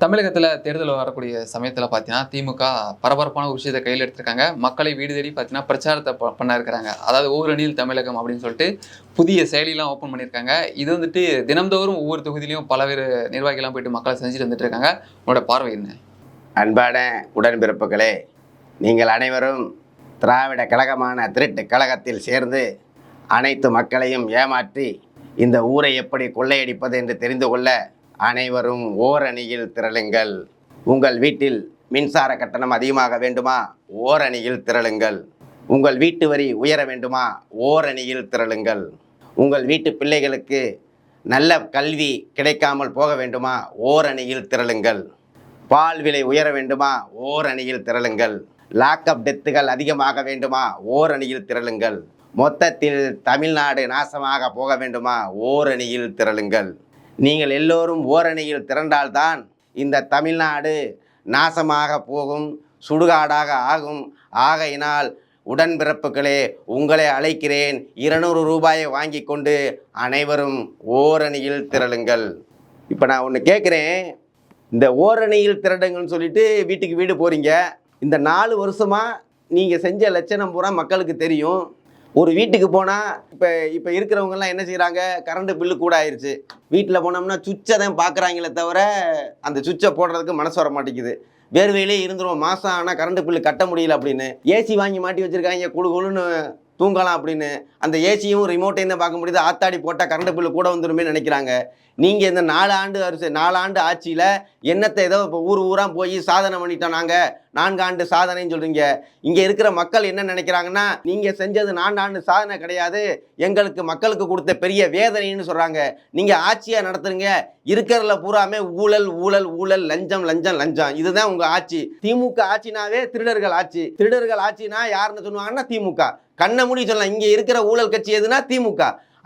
தமிழகத்தில் தேர்தல் வரக்கூடிய சமயத்தில் பார்த்தீங்கன்னா திமுக பரபரப்பான ஒரு விஷயத்தை கையில் எடுத்திருக்காங்க. மக்களை வீடு தேடி பார்த்தீங்கன்னா பிரச்சாரத்தை ப- பண்ண இருக்கிறாங்க அதாவது ஒவ்வொரு அணியில் தமிழகம் அப்படின்னு சொல்லிட்டு புதிய செயலிலாம் ஓப்பன் பண்ணியிருக்காங்க இது வந்துட்டு தினம்தோறும் ஒவ்வொரு தொகுதியிலையும் பல்வேறு நிர்வாகிகள்லாம் போயிட்டு மக்களை செஞ்சுட்டு வந்துட்டு இருக்காங்க உங்களோட பார்வை என்ன? அன்பான உடன்பிறப்புகளே நீங்கள் அனைவரும் திராவிட கழகமான திருட்டு கழகத்தில் சேர்ந்து அனைத்து மக்களையும் ஏமாற்றி இந்த ஊரை எப்படி கொள்ளையடிப்பது என்று தெரிந்து கொள்ள அனைவரும் ஓரணியில் திரளுங்கள். உங்கள் வீட்டில் மின்சார கட்டணம் அதிகமாக வேண்டுமா? ஓரணியில் திரளுங்கள். உங்கள் வீட்டு வரி உயர வேண்டுமா? ஓரணியில் திரளுங்கள். உங்கள் வீட்டு பிள்ளைகளுக்கு நல்ல கல்வி கிடைக்காமல் போக வேண்டுமா? ஓரணியில் திரளுங்கள். பால் விலை உயர வேண்டுமா? ஓர் அணியில் திரளுங்கள். லாக்அப் டெத்துகள் அதிகமாக வேண்டுமா? ஓர் அணியில் திரளுங்கள். மொத்தத்தில் தமிழ்நாடு நாசமாக போக வேண்டுமா? ஓர் அணியில் திரளுங்கள். நீங்கள் எல்லோரும் ஓரணியில் திரண்டால்தான் இந்த தமிழ்நாடு நாசமாக போகும் சுடுகாடாக ஆகும். ஆகையினால் உடன்பிறப்புகளே உங்களை அழைக்கிறேன். இருநூறு ரூபாயை வாங்கி கொண்டு அனைவரும் ஓரணியில் திரளுங்கள். இப்போ நான் ஒன்று கேட்குறேன் இந்த ஓரணியில் திரடுங்கன்னு சொல்லிட்டு வீட்டுக்கு வீடு போகிறீங்க இந்த நாலு வருஷமாக நீங்கள் செஞ்ச லட்சணம் பூரா மக்களுக்கு தெரியும். ஒரு வீட்டுக்கு போனால் இப்போ இப்போ இருக்கிறவங்கெல்லாம் என்ன செய்கிறாங்க கரண்ட் பில்லு கூட ஆயிடுச்சு வீட்டில் போனோம்னா சுவிட்சை தான் பார்க்குறாங்களே தவிர அந்த சுவிட்சை போடுறதுக்கு மனசு வர மாட்டேங்குது. வேர்வையிலே இருந்துரும். மாதம் ஆனால் கரண்ட் பில்லு கட்ட முடியல அப்படின்னு. ஏசி வாங்கி மாட்டி வச்சுருக்காங்க. குழு குழுன்னு தூங்கலாம் அப்படின்னு அந்த ஏசியும் ரிமோட்டையும் தான் பார்க்க முடியுது. ஆத்தாடி போட்டால் கரண்ட் பில்லு கூட வந்துருமே நினைக்கிறாங்க. நீங்கள் இந்த நாலு ஆண்டு அரிசி நாலு ஆண்டு ஆட்சியில் என்னத்தை ஏதோ இப்போ ஊர் ஊராக போய் சாதனை பண்ணிட்டோம் நாங்கள் நான்கு ஆண்டு சாதனைன்னு சொல்கிறீங்க இங்கே இருக்கிற மக்கள் என்ன நினைக்கிறாங்கன்னா நீங்கள் செஞ்சது நான்காண்டு சாதனை கிடையாது. எங்களுக்கு மக்களுக்கு கொடுத்த பெரிய வேதனைன்னு சொல்கிறாங்க நீங்கள் ஆட்சியாக நடத்துறீங்க. இருக்கிறதுல பூராமே ஊழல் ஊழல் ஊழல் லஞ்சம் லஞ்சம் லஞ்சம். இதுதான் உங்கள் ஆட்சி. திமுக ஆட்சினாவே திருடர்கள் ஆட்சி. திருடர்கள் ஆட்சினா யாருன்னு சொல்லுவாங்கன்னா திமுக. கண்ணை மூடி சொல்லலாம். இங்கே இருக்கிற ஊழல் கட்சி எதுனா திமுக.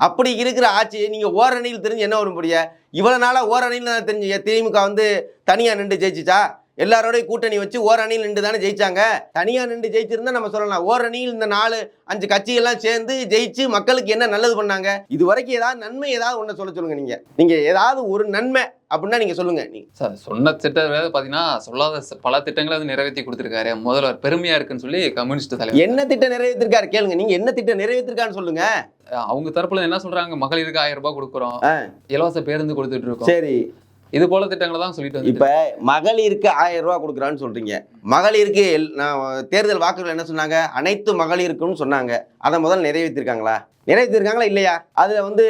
அப்படி இருக்கிற ஆட்சி நீங்கள் ஓரணியில் தெரிஞ்சு என்ன வரும் முடிய இவ்வளோ நாளாக ஓரணியில் தெரிஞ்சு திமுக வந்து தனியாக நின்று ஜெயிச்சிச்சா? எல்லாரோடையும் கூட்டணி வச்சு ஓரணியில் நின்று தானே ஜெயிச்சாங்க. தனியாக நின்று ஜெயிச்சிருந்தா நம்ம சொல்லலாம். ஓரணியில் இந்த நாலு அஞ்சு கட்சிகள்லாம் சேர்ந்து ஜெயிச்சு மக்களுக்கு என்ன நல்லது பண்ணாங்க? இது வரைக்கும் ஏதாவது நன்மை ஏதாவது ஒன்று சொல்ல சொல்லுங்க நீங்கள் நீங்கள் ஏதாவது ஒரு நன்மை அப்படின்னா நீங்கள் சொல்லுங்க. நீ சார் சொன்ன திட்டம் பார்த்தீங்கன்னா சொல்லாத பல திட்டங்களை வந்து நிறைவேற்றி கொடுத்துருக்காரு. முதல்வர் பெருமையா இருக்குன்னு சொல்லி கம்யூனிஸ்ட் தலைவர். என்ன திட்டம் நிறைவேற்றிருக்காரு கேளுங்க. நீங்க என்ன திட்டம் நிறைவேற்றிருக்கான்னு சொல்லுங்க. அவங்க தரப்புல என்ன சொல்றாங்க? மகளிருக்கு ஆயிரம் ரூபாய் கொடுக்குறோம். இலவச பேருந்து கொடுத்துட்டு இருக்கோம். சரி. இது போல திட்டங்களை தான் சொல்லிட்டு வந்து இப்ப மகளிருக்கு ஆயிரம் ரூபா கொடுக்குறான்னு சொல்றீங்க. மகளிருக்கு எல்- நான் தேர்தல் வாக்குகள் என்ன சொன்னாங்க? அனைத்து மகளிருக்குன்னு சொன்னாங்க. அதை முதல்ல நிறைவேற்றிருக்காங்களா? நிறைவேற்றிருக்காங்களா இல்லையா? அதுல வந்து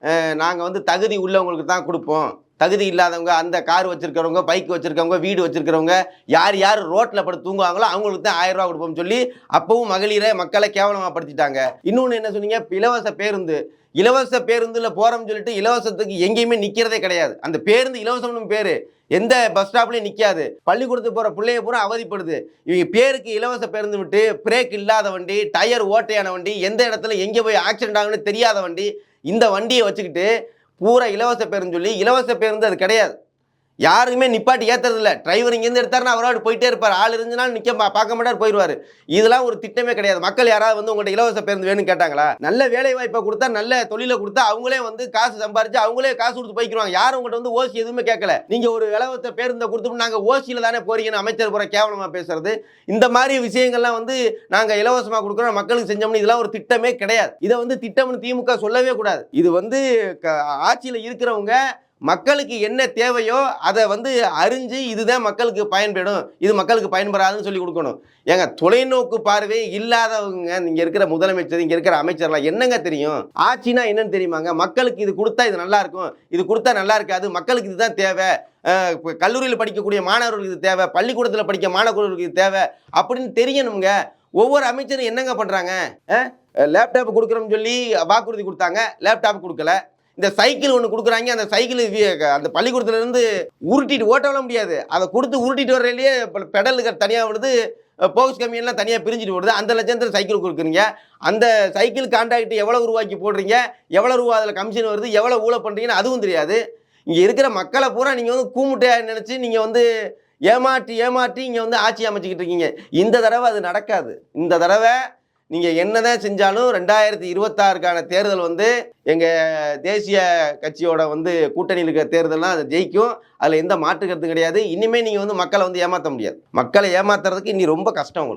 நாங்கள் நாங்க வந்து தகுதி உள்ளவங்களுக்கு தான் கொடுப்போம். தகுதி இல்லாதவங்க அந்த கார் வச்சுருக்கிறவங்க பைக் வச்சுருக்கவங்க வீடு வச்சுருக்கிறவங்க யார் யார் ரோட்டில் படுத்து தூங்குவாங்களோ அவங்களுக்கு தான் ஆயிரம் ரூபா கொடுப்போம்னு சொல்லி அப்பவும் மகளிரை மக்களை கேவலமா படுத்திட்டாங்க. இன்னொன்று என்ன சொன்னீங்க? இலவச பேருந்து. இலவச பேருந்தில் போகிறோம்னு சொல்லிட்டு இலவசத்துக்கு எங்கேயுமே நிற்கிறதே கிடையாது. அந்த பேருந்து இலவசம்னு பேர். எந்த பஸ் ஸ்டாப்லையும் நிற்காது பள்ளிக்கூடத்துக்கு போகிற பிள்ளைய பூரா அவதிப்படுது. இவங்க பேருக்கு இலவச பேருந்து விட்டு பிரேக் இல்லாத வண்டி டயர் ஓட்டையான வண்டி எந்த இடத்துல எங்கே போய் ஆக்சிடென்ட் ஆகுன்னு தெரியாத வண்டி இந்த வண்டியை வச்சுக்கிட்டு பூரா இலவச பேருந்து சொல்லி இலவச பேருந்து அது கிடையாது. யாருமே நிப்பாட்டி ஏத்துறது இல்ல டிரைவர் இங்கேருந்து எடுத்தாருன்னா அவரோடு போயிட்டே இருப்பார். ஆள் இருந்துனாலும் நிற்க பா- பார்க்க மாட்டார் போயிடுவார் இதெல்லாம் ஒரு திட்டமே கிடையாது. மக்கள் யாராவது வந்து உங்கள்கிட்ட இலவச பேருந்து வேணும்னு கேட்டாங்களா? நல்ல வேலை வாய்ப்பை கொடுத்தா நல்ல தொழிலை கொடுத்தா அவங்களே வந்து காசு சம்பாரிச்சு அவங்களே காசு கொடுத்து போய்க்கிறாங்க யாரும் உங்கள்கிட்ட வந்து ஓசி எதுவுமே கேட்கல. நீங்கள் ஒரு இலவச பேருந்தை கொடுத்து நாங்கள் ஓசியில் தானே போறீங்கன்னு அமைச்சர் போகிற கேவலமாக பேசுறது. இந்த மாதிரி விஷயங்கள்லாம் வந்து நாங்கள் இலவசமாக கொடுக்குறோம். மக்களுக்கு செஞ்சோம்னு இதெல்லாம் ஒரு திட்டமே கிடையாது. இதை வந்து திட்டம்னு திமுக சொல்லவே கூடாது. இது வந்து க- இருக்கிறவங்க மக்களுக்கு என்ன தேவையோ அதை வந்து அறிஞ்சு இதுதான் மக்களுக்கு பயன்படும் இது மக்களுக்கு பயன்படாதுன்னு சொல்லி கொடுக்கணும். ஏங்க தொலைநோக்கு பார்வை இல்லாதவங்க இங்கே இருக்கிற முதலமைச்சர் இங்கே இருக்கிற அமைச்சர்லாம் என்னங்க தெரியும்? ஆட்சினா என்னன்னு தெரியுமாங்க? மக்களுக்கு இது கொடுத்தா இது நல்லா இருக்கும். இது கொடுத்தா நல்லா இருக்காது. மக்களுக்கு இதுதான் தேவை. இப்போ கல்லூரியில் படிக்கக்கூடிய மாணவர்களுக்கு இது தேவை. பள்ளிக்கூடத்தில் படிக்க மாணவர்களுக்கு இது தேவை. அப்படின்னு தெரியணுங்க ஒவ்வொரு அமைச்சரும் என்னங்க பண்ணுறாங்க லேப்டாப் கொடுக்குறோம்னு சொல்லி வாக்குறுதி கொடுத்தாங்க. லேப்டாப் கொடுக்கல. இந்த சைக்கிள் ஒன்று கொடுக்குறாங்க. அந்த சைக்கிள் அந்த பள்ளிக்கூடத்துலேருந்து உருட்டிட்டு ஓட்டவிட முடியாது. அதை கொடுத்து உருட்டிட்டு வரையிலேயே பெடலுக்கு தனியாக விடுது போக்ஸ் கம்மியெல்லாம் தனியாக பிரிஞ்சுட்டு வருது அந்த லட்சத்தில் சைக்கிள் கொடுக்குறீங்க. அந்த சைக்கிள் கான்ட்ராக்ட் எவ்வளோ உருவாக்கி போடுறீங்க? எவ்வளோ ரூபா அதில் கமிஷன் வருது? எவ்வளோ ஊழல் பண்ணுறீங்கன்னு அதுவும் தெரியாது. இங்கே இருக்கிற மக்களை பூரா நீங்கள் வந்து கூமுட்டையாக நினச்சி நீங்கள் வந்து ஏமாற்றி ஏமாற்றி இங்கே வந்து ஆட்சி அமைச்சிக்கிட்டு இருக்கீங்க. இந்த தடவை அது நடக்காது. இந்த தடவை நீங்கள் என்னதான் செஞ்சாலும் ரெண்டாயிரத்தி இருபத்தாறுக்கான தேர்தல் வந்து எங்கள் தேசிய கட்சியோட வந்து கூட்டணியில் இருக்கிற தேர்தல்லாம் அது ஜெயிக்கும். அதில் எந்த மாற்று கருத்து கிடையாது. இனிமேல் நீங்கள் வந்து மக்களை வந்து ஏமாற்ற முடியாது. மக்களை ஏமாத்துறதுக்கு இனி ரொம்ப கஷ்டம் உங்களுக்கு.